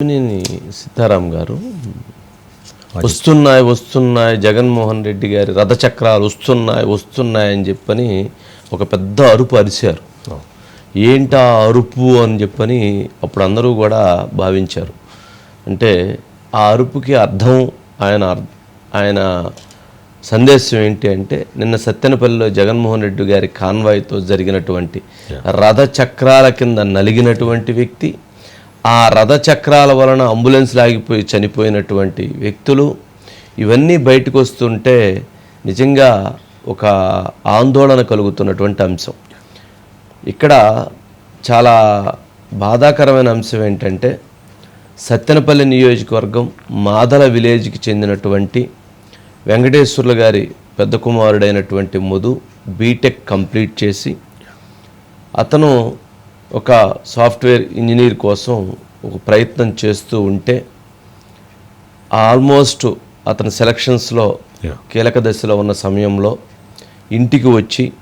సీతారాం గారు వస్తున్నాయి వస్తున్నాయి జగన్మోహన్ రెడ్డి గారి రథచక్రాలు వస్తున్నాయి వస్తున్నాయి అని చెప్పని ఒక పెద్ద అరుపు అరిశారు. ఏంటా అరుపు అని చెప్పని అప్పుడు అందరూ కూడా భావించారు. అంటే ఆ అరుపుకి అర్థం ఆయన ఆయన సందేశం ఏంటి అంటే నిన్న సత్తెనపల్లిలో జగన్మోహన్ రెడ్డి గారి కాన్వాయ్తో జరిగినటువంటి రథ చక్రాల కింద నలిగినటువంటి వ్యక్తి ఆ రథ చక్రాల వలన అంబులెన్స్ లాగిపోయి చనిపోయినటువంటి వ్యక్తులు ఇవన్నీ బయటకు వస్తుంటే నిజంగా ఒక ఆందోళన కలుగుతున్నటువంటి అంశం. ఇక్కడ చాలా బాధాకరమైన అంశం ఏంటంటే సత్తెనపల్లి నియోజకవర్గం మాదల విలేజ్కి చెందినటువంటి వెంకటేశ్వర్లు గారి పెద్ద కుమారుడైనటువంటి మధు బీటెక్ కంప్లీట్ చేసి అతను ఒక సాఫ్ట్వేర్ ఇంజనీర్ కోసం ఒక ప్రయత్నం చేస్తూ ఉంటే ఆల్మోస్ట్ అతని సెలక్షన్స్లో. కీలక దశలో ఉన్న సమయంలో ఇంటికి వచ్చి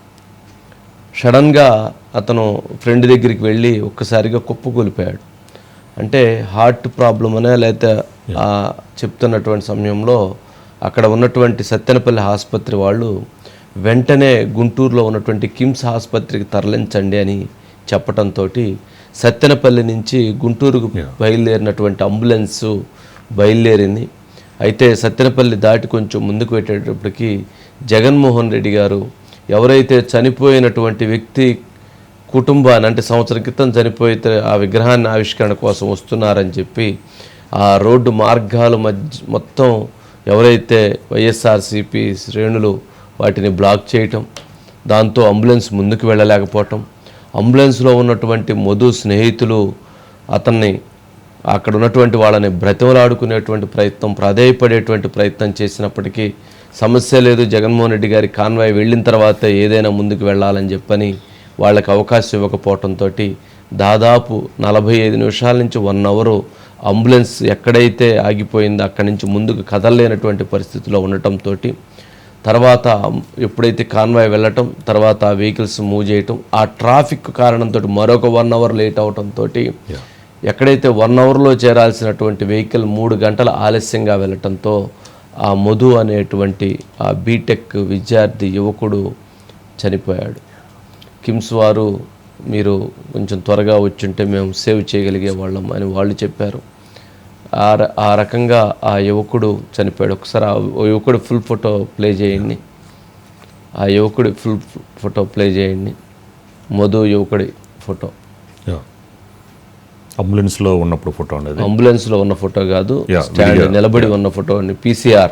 సడన్గా అతను ఫ్రెండ్ దగ్గరికి వెళ్ళి ఒక్కసారిగా కుప్పకూలిపోయాడు అంటే హార్ట్ ప్రాబ్లం అనే లేకపోతే చెప్తున్నటువంటి సమయంలో అక్కడ ఉన్నటువంటి సత్తెనపల్లి ఆసుపత్రి వాళ్ళు వెంటనే గుంటూరులో ఉన్నటువంటి కిమ్స్ ఆసుపత్రికి తరలించండి అని చెప్పటంతో సత్తెనపల్లి నుంచి గుంటూరుకు బయలుదేరినటువంటి అంబులెన్సు బయలుదేరింది. అయితే సత్తెనపల్లి దాటి కొంచెం ముందుకు పెట్టేటప్పటికి జగన్మోహన్ రెడ్డి గారు ఎవరైతే చనిపోయినటువంటి వ్యక్తి కుటుంబాన్ని అంటే సంవత్సరం క్రితం చనిపోతే ఆ విగ్రహాన్ని ఆవిష్కరణ కోసం వస్తున్నారని చెప్పి ఆ రోడ్డు మార్గాలు మధ్య మొత్తం ఎవరైతే వైఎస్ఆర్సిపి శ్రేణులు వాటిని బ్లాక్ చేయటం దాంతో అంబులెన్స్ ముందుకు వెళ్ళలేకపోవటం అంబులెన్స్లో ఉన్నటువంటి మధు స్నేహితులు అతన్ని అక్కడ ఉన్నటువంటి వాళ్ళని బ్రతిమలాడుకునేటువంటి ప్రయత్నం ప్రాధేయపడేటువంటి ప్రయత్నం చేసినప్పటికీ సమస్య లేదు. జగన్మోహన్ రెడ్డి గారి కాన్వాయ్ వెళ్ళిన తర్వాత ఏదైనా ముందుకు వెళ్ళాలని చెప్పని వాళ్ళకి అవకాశం ఇవ్వకపోవడంతో దాదాపు నలభై ఐదు నిమిషాల నుంచి వన్ అవరు అంబులెన్స్ ఎక్కడైతే ఆగిపోయిందో అక్కడి నుంచి ముందుకు కదలలేనటువంటి పరిస్థితిలో ఉండటంతో తర్వాత ఎప్పుడైతే కాన్వాయ్ వెళ్ళటం తర్వాత ఆ వెహికల్స్ మూవ్ చేయటం ఆ ట్రాఫిక్ కారణంతో మరొక వన్ అవర్ లేట్ అవటంతో ఎక్కడైతే వన్ అవర్లో చేరాల్సినటువంటి వెహికల్ మూడు గంటల ఆలస్యంగా వెళ్ళటంతో ఆ మధు అనేటువంటి ఆ బీటెక్ విద్యార్థి యువకుడు చనిపోయాడు. కిమ్స్ వారు మీరు కొంచెం త్వరగా వచ్చుంటే మేము సేవ్ చేయగలిగే వాళ్ళం అని వాళ్ళు చెప్పారు. ఆ రకంగా ఆ యువకుడు చనిపోయాడు. ఒకసారి ఆ యువకుడు ఫుల్ ఫోటో ప్లే చేయండి. ఆ యువకుడి ఫుల్ ఫోటో ప్లే చేయండి. మధు యువకుడి ఫోటో. అంబులెన్స్లో ఉన్నప్పుడు ఫోటో ఉండేది. అంబులెన్స్లో ఉన్న ఫోటో కాదు స్టాండ్. నిలబడి ఉన్న ఫోటో అండి. పీసీఆర్.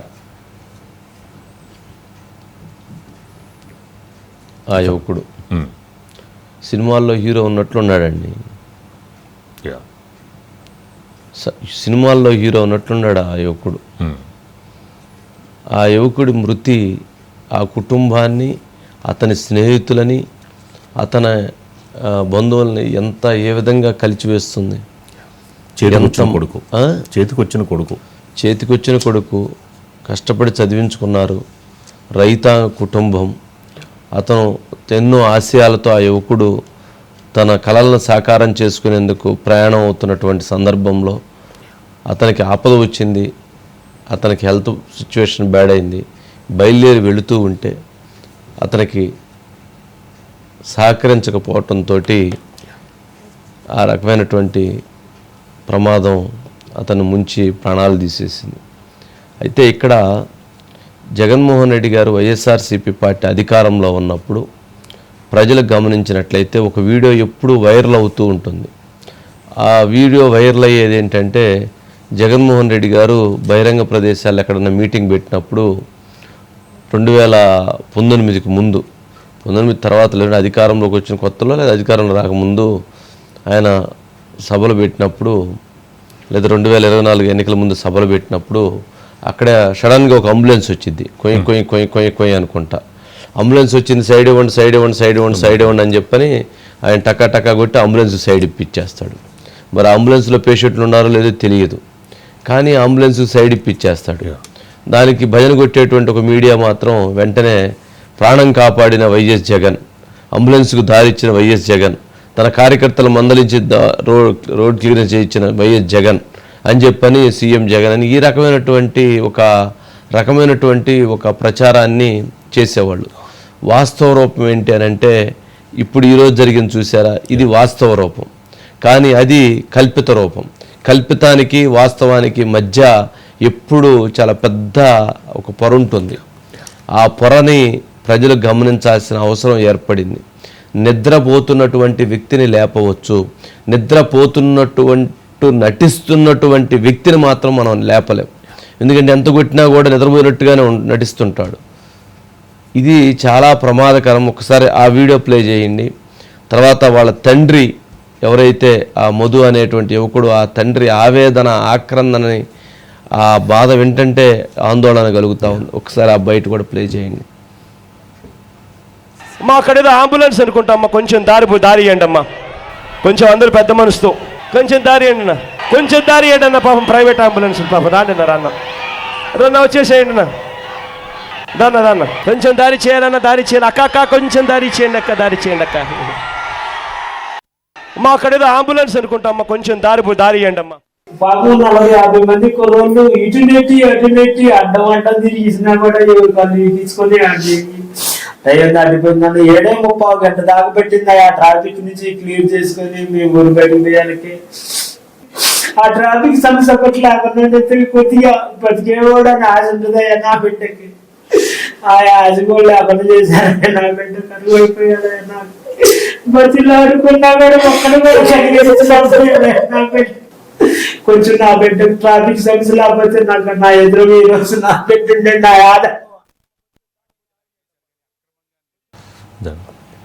ఆ యువకుడు. సినిమాల్లో హీరో ఉన్నట్లున్నాడండి. Yeah. సినిమాల్లో హీరో ఉన్నట్లున్నాడు ఆ యువకుడు. ఆ యువకుడి మృతి ఆ కుటుంబాన్ని అతని స్నేహితులని అతని బంధువుల్ని ఎంత ఏ విధంగా కలిచివేస్తుంది? చేతికొచ్చిన కొడుకు? చేతికొచ్చిన కొడుకు. చేతికొచ్చిన కొడుకు కష్టపడి చదివించుకున్నారు. రైతాంగ కుటుంబం. అతను ఎన్నో ఆశయాలతో ఆ యువకుడు తన కళలను సాకారం చేసుకునేందుకు ప్రయాణం అవుతున్నటువంటి సందర్భంలో అతనికి ఆపద వచ్చింది అతనికి హెల్త్ సిచ్యువేషన్ బ్యాడ్ అయింది బయలుదేరి వెళుతూ ఉంటే అతనికి సహకరించకపోవటంతో ఆ రకమైనటువంటి ప్రమాదం అతను ముంచి ప్రాణాలు తీసేసింది. అయితే ఇక్కడ జగన్మోహన్ రెడ్డి గారు వైఎస్ఆర్సీపీ పార్టీ అధికారంలో ఉన్నప్పుడు ప్రజలు గమనించినట్లయితే ఒక వీడియో ఎప్పుడూ వైరల్ అవుతూ ఉంటుంది. ఆ వీడియో వైరల్ అయ్యేది ఏంటంటే జగన్మోహన్ రెడ్డి గారు బహిరంగ ప్రదేశాల్లో ఎక్కడన్నా మీటింగ్ పెట్టినప్పుడు రెండు వేల పంతొమ్మిదికి ముందు పంతొమ్మిది తర్వాత లేదా అధికారంలోకి వచ్చిన కొత్తలో లేదా అధికారంలో రాకముందు ఆయన సభలు పెట్టినప్పుడు లేదా రెండు వేల ఇరవై నాలుగు ఎన్నికల ముందు సభలు పెట్టినప్పుడు అక్కడ సడన్గా ఒక అంబులెన్స్ వచ్చింది. కొయ్యి కొయ్యి కొయ్యి కొయ్యి కొయ్యి అనుకుంటా. అంబులెన్స్ వచ్చింది సైడ్ ఇవ్వండి సైడ్ ఇవ్వండి సైడ్ ఇవ్వండి సైడ్ ఇవ్వండి అని చెప్పని ఆయన టకా టకా కొట్టి అంబులెన్స్ సైడ్ ఇప్పించేస్తాడు మరి అంబులెన్స్లో పేషెంట్లు ఉన్నారో లేదో తెలియదు. కానీ అంబులెన్స్ సైడ్ ఇప్పించేస్తాడు దానికి భజన కొట్టేటువంటి ఒక మీడియా మాత్రం వెంటనే ప్రాణం కాపాడిన వైఎస్ జగన్ అంబులెన్స్కు దారిచ్చిన వైఎస్ జగన్ తన కార్యకర్తలు మందలించి రోడ్ రోడ్ క్లియరెన్స్ చేయించిన వైఎస్ జగన్ అని చెప్పని సీఎం జగన్ అని ఈ రకమైనటువంటి ఒక రకమైనటువంటి ఒక ప్రచారాన్ని చేసేవాళ్ళు. వాస్తవ రూపం ఏంటి అని అంటే ఇప్పుడు ఈరోజు జరిగింది చూసారా ఇది వాస్తవ రూపం. కానీ అది కల్పిత రూపం. కల్పితానికి వాస్తవానికి మధ్య ఎప్పుడు చాలా పెద్ద ఒక పొర ఉంటుంది. ఆ పొరని ప్రజలు గమనించాల్సిన అవసరం ఏర్పడింది. నిద్రపోతున్నటువంటి వ్యక్తిని లేపవచ్చు. నిద్రపోతున్నటువంటి నటిస్తున్నటువంటి వ్యక్తిని మాత్రం మనం లేపలేం. ఎందుకంటే ఎంత కొట్టినా కూడా నిద్రపోయినట్టుగానే నటిస్తుంటాడు. ఇది చాలా ప్రమాదకరం. ఒకసారి ఆ వీడియో ప్లే చేయండి. తర్వాత వాళ్ళ తండ్రి ఎవరైతే ఆ మధు అనేటువంటి యువకుడు ఆ తండ్రి ఆవేదన ఆక్రందనని ఆ బాధ వింటంటే ఆందోళన కలుగుతా ఉంది. ఒకసారి ఆ బయట కూడా ప్లే చేయండి. మా అక్కడేదో అంబులెన్స్ అనుకుంటామ్మా కొంచెం దారి దారి ఇవ్వండి అమ్మా. కొంచెం అందరూ పెద్ద మనసుతో. కొంచెం దారి ఇవ్వండి అన్న. కొంచెం దారి ఇవ్వండి అన్న పాపం. ప్రైవేట్ అంబులెన్స్ పాపం. రాండి అన్న రాన్న రన్న వచ్చేసేయండి అన్న. దాన్న దాన్న. కొంచెం దారి చేయాలన్న దారి చేయాలి. అక్క అక్క కొంచెం దారి చేయండి అక్క దారి చేయండి అక్క. మా అక్కడేదో అంబులెన్స్ అనుకుంటామ్మా కొంచెం దారి దారి ఇవ్వండి అమ్మా. పాపం నలభై యాభై మంది కుర్రోళ్ళు ఇటు నెట్టి అటు నెట్టి అడ్డం అడ్డం తిరిగిసినా కూడా వాళ్ళు తీసుకొని ఆడి అయ్యో దాటిపోయిందని ఏడే ముప్పావు గంట దాకా పెట్టింది ఆ ట్రాఫిక్ నుంచి క్లియర్ చేసుకొని మేము ఊరు బయటకు ఆ ట్రాఫిక్ సమస్య ఒకటి లేకుండా కొద్దిగా బతికేవాడు అని ఆశ ఉంటుంది అయ్యా నా బిడ్డకి. ఆ ఆశ కూడా లేకుండా చేశారయ్యా నా బిడ్డ కరువు అయిపోయాడు నాకు. బతిలో ఆడుకున్నా కూడా ఒక్కడు కూడా కొంచెం నా బిడ్డ ట్రాఫిక్ సమస్య లేకపోతే నాకు నా ఎదురు ఈ రోజు నా బిడ్డ ఉండే నా ఆడ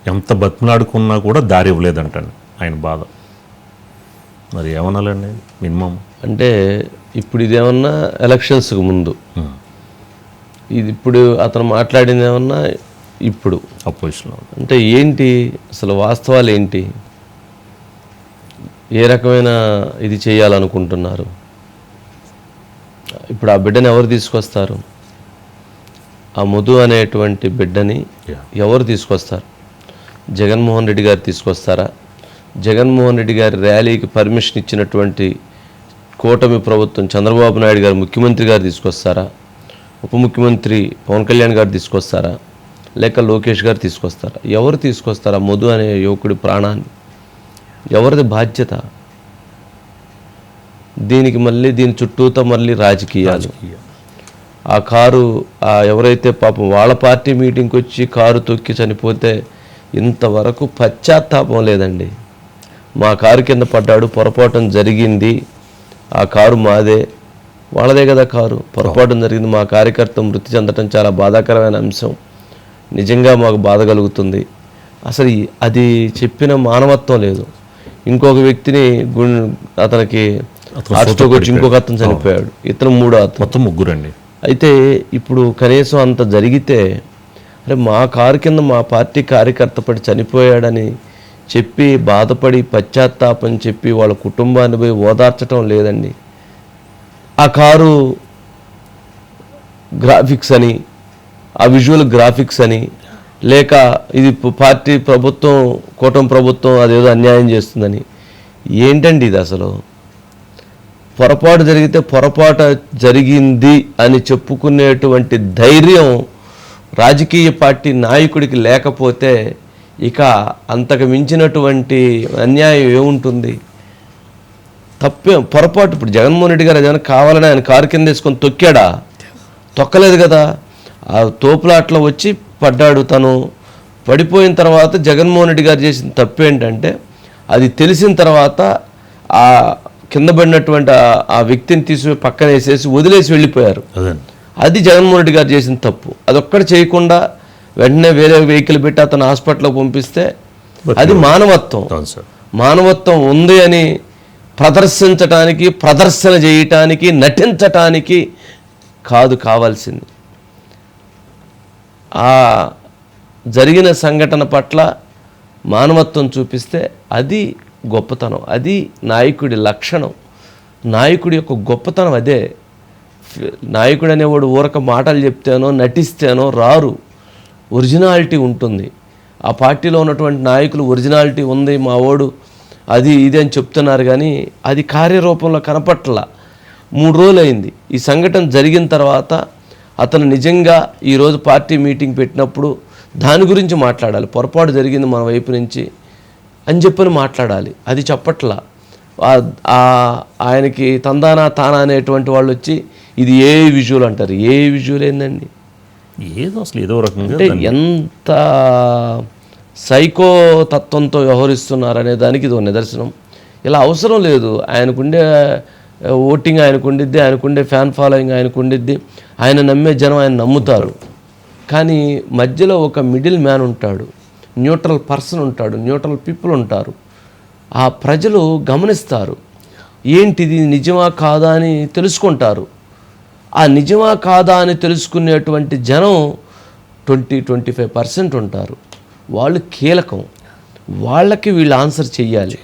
ఎంత బతిమలాడుకున్నా కూడా దారి ఇవ్వలేదంటండి ఆయన బాధ. మరి ఏమనాలండి? మినిమం. అంటే ఇప్పుడు ఇదేమన్నా ఎలక్షన్స్కి ముందు. ఇది ఇప్పుడు అతను మాట్లాడింది ఏమన్నా ఇప్పుడు? అపోజిషన్లో అంటే ఏంటి? అసలు వాస్తవాలు ఏంటి? ఏ రకమైన ఇది చేయాలనుకుంటున్నారు? ఇప్పుడు ఆ బిడ్డని ఎవరు తీసుకొస్తారు? ఆ మధు అనేటువంటి బిడ్డని. ఎవరు తీసుకొస్తారు? జగన్మోహన్ రెడ్డి గారు తీసుకొస్తారా? జగన్మోహన్ రెడ్డి గారి ర్యాలీకి పర్మిషన్ ఇచ్చినటువంటి కూటమి ప్రభుత్వం చంద్రబాబు నాయుడు గారు ముఖ్యమంత్రి గారు తీసుకొస్తారా? ఉప ముఖ్యమంత్రి పవన్ కళ్యాణ్ గారు తీసుకొస్తారా? లేక లోకేష్ గారు తీసుకొస్తారా? ఎవరు తీసుకొస్తారా మధు అనే యువకుడి ప్రాణాన్ని? ఎవరిది బాధ్యత? దీనికి మళ్ళీ దీని చుట్టూతో మళ్ళీ రాజకీయాలు. ఆ కారు ఎవరైతే పాపం వాళ్ళ పార్టీ మీటింగ్కి వచ్చి కారు తొక్కి చనిపోతే ఇంతవరకు పశ్చాత్తాపం లేదండి. మా కారు కింద పడ్డాడు పొరపాటున జరిగింది ఆ కారు మాదే. వాళ్ళదే కదా కారు. పొరపాటున జరిగింది. మా కార్యకర్త మృతి చెందటం చాలా బాధాకరమైన అంశం. నిజంగా మాకు బాధ కలుగుతుంది. అసలు అది చెప్పిన మానవత్వం లేదు. ఇంకొక వ్యక్తిని గుం అతనికి వచ్చి ఇంకొక. అతను చనిపోయాడు. ఇతను మూడో అతను. మొత్తం ముగ్గురండి. అయితే ఇప్పుడు కనీసం అంత జరిగితే అరే మా కారు కింద మా పార్టీ కార్యకర్త పడి చనిపోయాడని చెప్పి బాధపడి పశ్చాత్తాపం చెప్పి వాళ్ళ కుటుంబాన్ని పోయి ఓదార్చడం లేదండి. ఆ కారు గ్రాఫిక్స్ అని ఆ విజువల్ గ్రాఫిక్స్ అని లేక ఇది పార్టీ ప్రభుత్వం కూటమి ప్రభుత్వం అదేదో అన్యాయం చేస్తుందని. ఏంటండి ఇది అసలు? పొరపాటు జరిగితే పొరపాటు జరిగింది అని చెప్పుకునేటువంటి ధైర్యం రాజకీయ పార్టీ నాయకుడికి లేకపోతే ఇక అంతకు మించినటువంటి అన్యాయం ఏముంటుంది? తప్పే పొరపాటు. ఇప్పుడు జగన్మోహన్ రెడ్డి గారు ఏదైనా కావాలని ఆయన కారు కింద వేసుకొని తొక్కాడా? తొక్కలేదు కదా. ఆ తోపులాట్లో వచ్చి పడ్డాడు తను. పడిపోయిన తర్వాత జగన్మోహన్ రెడ్డి గారు చేసిన తప్పు ఏంటంటే అది తెలిసిన తర్వాత ఆ కింద పడినటువంటి ఆ- వ్యక్తిని తీసి పక్కన వేసేసి వదిలేసి వెళ్ళిపోయారు. అది జగన్మోహన్ రెడ్డి గారు చేసిన తప్పు. అదొక్కటి చేయకుండా వెంటనే వేరే వెహికల్ పెట్టి అతను హాస్పిటల్కి పంపిస్తే అది మానవత్వం. మానవత్వం ఉంది అని ప్రదర్శించటానికి ప్రదర్శన చేయటానికి నటించటానికి కాదు కావాల్సింది. ఆ జరిగిన సంఘటన పట్ల మానవత్వం చూపిస్తే అది గొప్పతనం అది నాయకుడి లక్షణం. నాయకుడి యొక్క గొప్పతనం అదే. నాయకుడు అనేవాడు ఊరక మాటలు చెప్తేనో నటిస్తేనో రారు. ఒరిజినాలిటీ ఉంటుంది. ఆ పార్టీలో ఉన్నటువంటి నాయకులు ఒరిజినాలిటీ ఉంది మా ఓడు అది ఇది అని చెప్తున్నారు కానీ అది కార్యరూపంలో కనపట్ల. మూడు రోజులు అయింది ఈ సంఘటన జరిగిన తర్వాత అతను నిజంగా ఈరోజు పార్టీ మీటింగ్ పెట్టినప్పుడు దాని గురించి మాట్లాడాలి. పొరపాటు జరిగింది మన వైపు నుంచి అని చెప్పని మాట్లాడాలి. అది చెప్పట్లా. ఆయనకి తందానా తానా అనేటువంటి వాళ్ళు వచ్చి ఇది ఏ విజువల్ అంటారు? ఏ విజువల్ ఏందండి? ఏదో అసలు ఏదో రకంగా అంటే ఎంత సైకో తత్వంతో వ్యవహరిస్తున్నారు అనే దానికి ఇది ఒక నిదర్శనం. ఇలా అవసరం లేదు. ఆయనకుండే ఓటింగ్ ఆయనకు ఉండిద్ది ఆయనకుండే ఫ్యాన్ ఫాలోయింగ్ ఆయనకు ఉండిద్ది ఆయన నమ్మే జనం ఆయన నమ్ముతారు. కానీ మధ్యలో ఒక మిడిల్ మ్యాన్ ఉంటాడు న్యూట్రల్ పర్సన్ ఉంటాడు న్యూట్రల్ పీపుల్ ఉంటారు. ఆ ప్రజలు గమనిస్తారు ఏంటిది నిజమా కాదా అని తెలుసుకుంటారు. ఆ నిజమా కాదా అని తెలుసుకునేటువంటి జనం ట్వంటీ ట్వంటీ ఫైవ్ పర్సెంట్ ఉంటారు. వాళ్ళు కీలకం. వాళ్ళకి వీళ్ళు ఆన్సర్ చెయ్యాలి.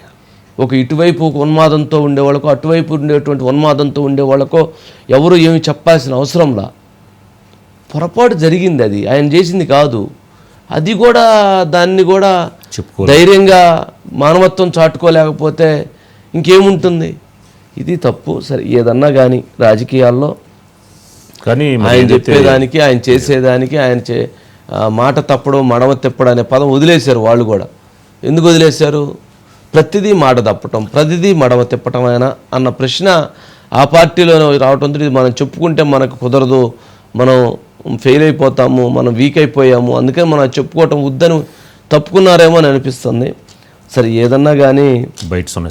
ఒక ఇటువైపు ఒక ఉన్మాదంతో ఉండేవాళ్ళకో అటువైపు ఉండేటువంటి ఉన్మాదంతో ఉండేవాళ్ళకో ఎవరు ఏమి చెప్పాల్సిన అవసరంలా పొరపాటు జరిగింది అది. ఆయన చేసింది కాదు. అది కూడా దాన్ని కూడా చెప్పుకో ధైర్యంగా మానవత్వం చాటుకోలేకపోతే ఇంకేముంటుంది? ఇది తప్పు. సరే ఏదన్నా కానీ రాజకీయాల్లో కానీ ఆయన చెప్పేదానికి ఆయన చేసేదానికి ఆయన చే మాట తప్పడం మడమ తిప్పడం అనే పదం వదిలేశారు వాళ్ళు కూడా. ఎందుకు వదిలేశారు? ప్రతిదీ మాట తప్పటం ప్రతిదీ మడమ తిప్పటమేనా అన్న ప్రశ్న ఆ పార్టీలోనే రావటంతో ఇది మనం చెప్పుకుంటే మనకు కుదరదు. మనం ఫెయిల్ అయిపోతాము మనం వీక్ అయిపోయాము అందుకని మనం చెప్పుకోవటం వద్దని తప్పుకున్నారేమో అని అనిపిస్తుంది. సరే ఏదన్నా కానీ బయట